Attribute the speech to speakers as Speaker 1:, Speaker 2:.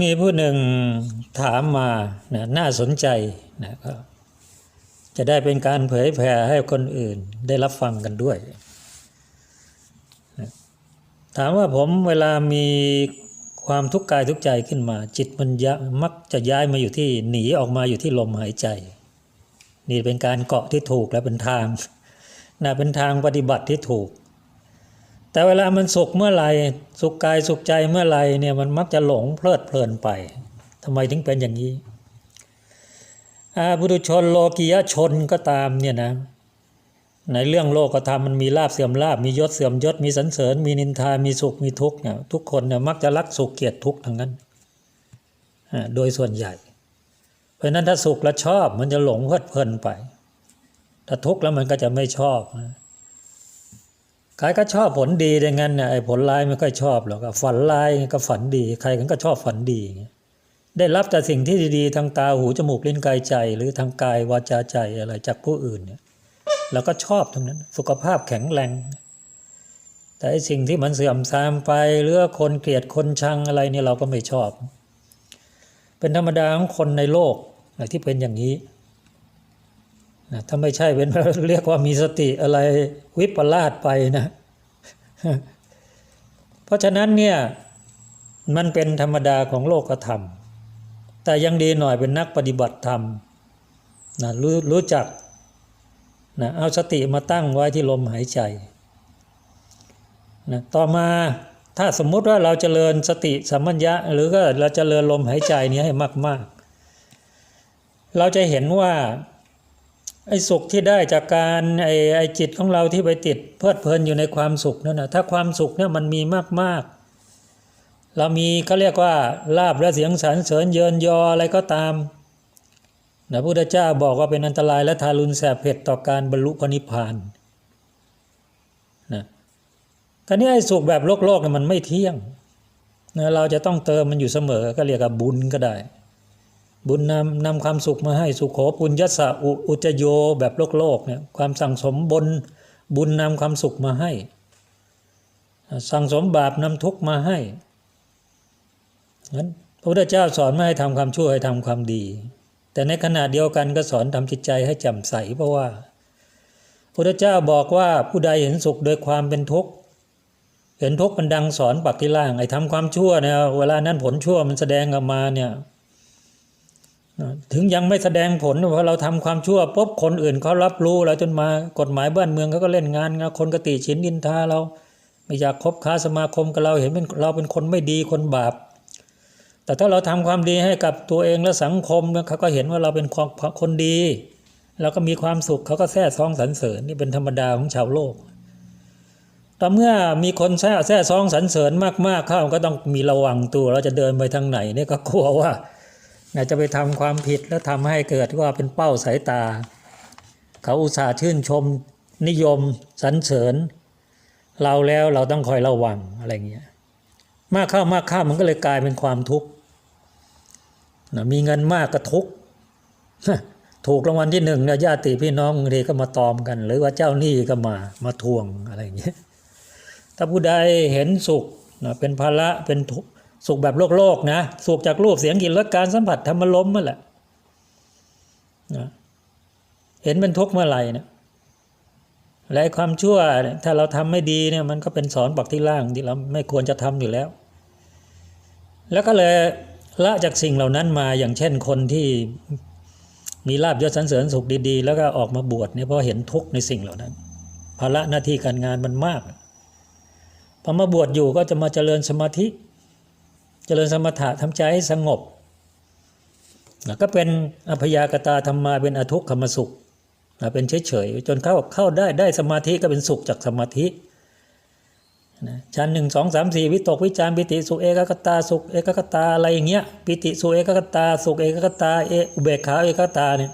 Speaker 1: มีผู้หนึ่งถามมานะน่าสนใจนะก็จะได้เป็นการเผยแผ่ให้คนอื่นได้รับฟังกันด้วยนะถามว่าผมเวลามีความทุกข์กายทุกใจขึ้นมา จิตมันยมักจะย้ายมาอยู่ที่หนีออกมาอยู่ที่ลมหายใจ นี่เป็นการเกาะที่ถูกและเป็นทางนะเป็นทางปฏิบัติที่ถูก แต่เวลามันสุขเมื่อไหร่สุขกายสุขใจเมื่อไหร่เนี่ยมันมักจะหลงเพลิดเพลินไปทำไมถึงเป็นอย่างนี้อาบุรุชนโลกียชนก็ตามเนี่ยนะในเรื่องโลกธรรมมันมีลาบเสื่อมลาบมียศเสื่อมยศมีสันเสริญ มีนินทามีสุขมีทุกข์เนี่ยทุกคนเนี่ยมักจะรักสุขเกลียดทุกข์ทั้งนั้นโดยส่วนใหญ่ เพราะฉะนั้นถ้าสุขแล้วชอบมันจะหลงเพลิดเพลินไป ถ้าทุกข์แล้วมันก็จะไม่ชอบนะ ใครก็ชอบผลดีดังนั้นเนี่ยไอ้ผลร้ายไม่ค่อยชอบหรอกฝันร้ายก็ฝันดี ใครก็ชอบฝันดีเงี้ยได้รับแต่สิ่งที่ดีๆทางตาหูจมูกลิ้นกายใจ หรือทางกายวาจาใจอะไรจากผู้อื่นเนี่ยเราก็ชอบทั้งนั้น สุขภาพแข็งแรง แต่ไอ้สิ่งที่มันเสื่อมทรามไปหรือคนเกลียดคนชังอะไรเนี่ยเราก็ไม่ชอบ เป็นธรรมดาของคนในโลกนะที่เป็นอย่างนี้ นะถ้าไม่ใช่เป็นเรียกว่ามีสติอะไรวิปลาสไปนะ เพราะฉะนั้นเนี่ยมันเป็นธรรมดาของโลกธรรม แต่ยังดีหน่อยเป็นนักปฏิบัติธรรมนะรู้รู้จักนะเอาสติมาตั้งไว้ที่ลมหายใจนะต่อมาถ้าสมมุติว่าเราจเจริญสติสัมมัญญะ หรือก็เราจเจริญลมหายใจนี้ให้มาก ๆ เราจะเห็นว่า ไอ้สุขที่ได้จากการไอ้ไอ้จิตของเราที่ไปติดเพลิดเพลินอยู่ในความสุขนั่นนะถ้าความสุขเนี่ยมันมีมากๆ เรามีเขาเรียกว่าลาบและเสียงสรรเสริญเยินยออะไรก็ตามนะพุทธเจ้าบอกว่าเป็นอันตรายและทารุณแสบเผ็ดต่อการบรรลุพระนิพพานนะคราวนี้ไอ้สุขแบบโลกโลกเนี่ยมันไม่เที่ยงนะเราจะต้องเติมมันอยู่เสมอก็เรียกว่าบุญก็ได้ บุญนำนำความสุขมาให้สุขโขปุญญสะอุอุจโยแบบโลกโลกเนี่ยความสั่งสมบนบุญนำความสุขมาให้ สั่งสมบาปนำทุกมาให้นั้นพระพุทธเจ้าสอนไม่ให้ทำความชั่วให้ทำความดี แต่ในขณะเดียวกันก็สอนทำจิตใจให้แจ่มใสเพราะว่าพระพุทธเจ้าบอกว่าผู้ใดเห็นสุขโดยความเป็นทุกข์เห็นทุกข์มันดังสอนปักที่ล่างไอ้ทำความชั่วเนี่ยเวลานั้นผลชั่วมันแสดงออกมาเนี่ย ถึงยังไม่แสดงผลว่าะเราทำความชั่วปุ๊บคนอื่นเขารับรู้แล้วจนมากฎหมายบ้านเมืองเขาก็เล่นงานงคนกติฉินดินทาเรา ไม่อยากคบค้าสมาคมกับเราเห็นเป็นเราเป็นคนไม่ดีคนบาป แต่ถ้าเราทำความดีให้กับตัวเองและสังคมเขาก็เห็นว่าเราเป็นคนดีเราก็มีความสุขเขาก็แท้ซองสรรเสริญนี่เป็นธรรมดาของชาวโลกแต่เมื่อมีคนแท้แท้ซองสรรเสริญมากๆเข้าก็ต้องมีระวังตัวเราจะเดินไปทางไหนเนี่ยก็กลัวว่า จะไปทำความผิดแล้วทำให้เกิดว่าเป็นเป้าสายตา เขาอุตส่าห์ชื่นชมนิยมสรรเสริญ เราแล้วเราต้องคอยระวังอะไรเงี้ยมากเข้ามากเข้ามันก็เลยกลายเป็นความทุกข์นะมีเงินมากก็ทุกข์ถูกรางวัลที่หนึ่งเนี่ยญาติพี่น้องบางทีก็มาตอมกัน หรือว่าเจ้าหนี้ก็มามาทวงอะไรอย่างเงี้ยถ้าผู้ใดเห็นสุขนะเป็นภาระเป็นทุกข์ สุขแบบโลกโลกนะ สุขจากรูปเสียงกลิ่นรสการสัมผัสธรรมลมนั่นแหละนะเห็นเป็นทุกข์เมื่อไหร่นะและความชั่วถ้าเราทำไม่ดีเนี่ยมันก็เป็นสอนปักที่ล่างที่เราไม่ควรจะทำอยู่แล้ว แล้วก็เลยละจากสิ่งเหล่านั้นมาอย่างเช่นคนที่มีลาบยศสรรเสริญสุขดีๆ แล้วก็ออกมาบวชเนี่ยเพราะเห็นทุกข์ในสิ่งเหล่านั้นภาระหน้าที่การงานมันมากพอมาบวชอยู่ก็จะมาเจริญสมาธิ เจริญสมถะทำใจให้สงบก็เป็นอภยากตาธรรมาเป็นอทุกขมสุขเป็นเฉยๆจนเข้าเข้าได้ได้สมาธิก็เป็นสุขจากสมาธิชั้นหนึ่งสองสามสี่วิตกวิจารปิติสุเอกกตาสุขเอกกตาอะไรอย่างเงี้ยปิติสุเอกกตาสุขเอกกตาเออุเบกขาเอกกตาเนี่ย